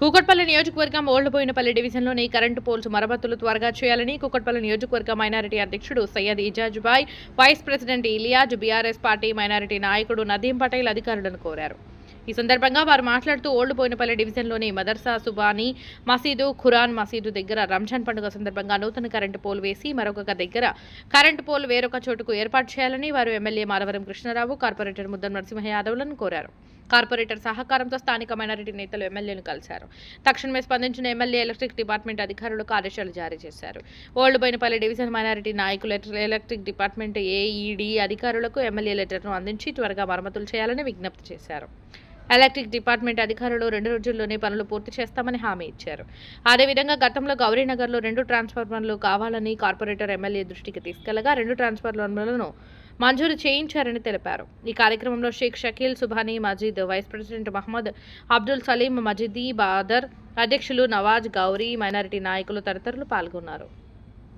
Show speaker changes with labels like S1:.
S1: కుకట్పల్లి నియోజకవర్గం ఓల్డ్బోయినపల్లి డివిజన్లోని current poles మరమ్మతులు త్వరగా చేయాలని కుకట్పల్లి నియోజకవర్గ మైనారిటీ అధ్యక్షుడు Syed Ijaz bye vice president Iliyaz BRS party minority నాయకుడు నదీం పటేల్ అధికారులను కోరారు. ఈ సందర్భంగా వారు మాట్లాడుతూ ఓల్డ్ బోయినపల్లి డివిజన్లోని మదర్సా సుబానీ మసీదు ఖురాన్ మసీదు దగ్గర రంజాన్ పండుగ సందర్భంగా నూతన కరెంటు పోల్ వేసి మరొక దగ్గర కరెంటు పోల్ వేరొక చోటుకు ఏర్పాటు చేయాలని వారు ఎమ్మెల్యే మాలవరం కృష్ణారావు కార్పొరేటర్ ముద్దం నరసింహ యాదవ్లను కోరారు. కార్పొరేటర్ సహకారంతో స్థానిక మైనారిటీ నేతలు ఎమ్మెల్యేను కలిశారు. తక్షణమే స్పందించిన ఎమ్మెల్యే ఎలక్ట్రిక్ డిపార్ట్మెంట్ అధికారులకు ఆదేశాలు జారీ చేశారు. ఓల్డ్ బైనపల్లి డివిజన్ మైనారిటీ నాయకులు ఎలక్ట్రిక్ డిపార్ట్మెంట్ ఏఈడి అధికారులకు ఎమ్మెల్యే లెటర్ను అందించి త్వరగా మరమ్మతులు చేయాలని విజ్ఞప్తి చేశారు. ఎలక్ట్రిక్ డిపార్ట్మెంట్ అధికారులు రెండు రోజుల్లోనే పనులు పూర్తి చేస్తామని హామీ ఇచ్చారు. అదేవిధంగా గతంలో గౌరీనగర్లో రెండు ట్రాన్స్ఫార్మర్లు కావాలని కార్పొరేటర్ ఎమ్మెల్యే దృష్టికి తీసుకెళ్ళగా రెండు ట్రాన్స్ఫార్మర్లను మంజూరు చేయించారని తెలిపారు. ఈ కార్యక్రమంలో షేక్ షకీల్ సుభానీ మజీద్ వైస్ ప్రెసిడెంట్ మహమ్మద్ అబ్దుల్ సలీం మజిదీ బాదర్ అధ్యక్షులు నవాజ్ గౌరీ మైనారిటీ నాయకులు తదితరులు పాల్గొన్నారు.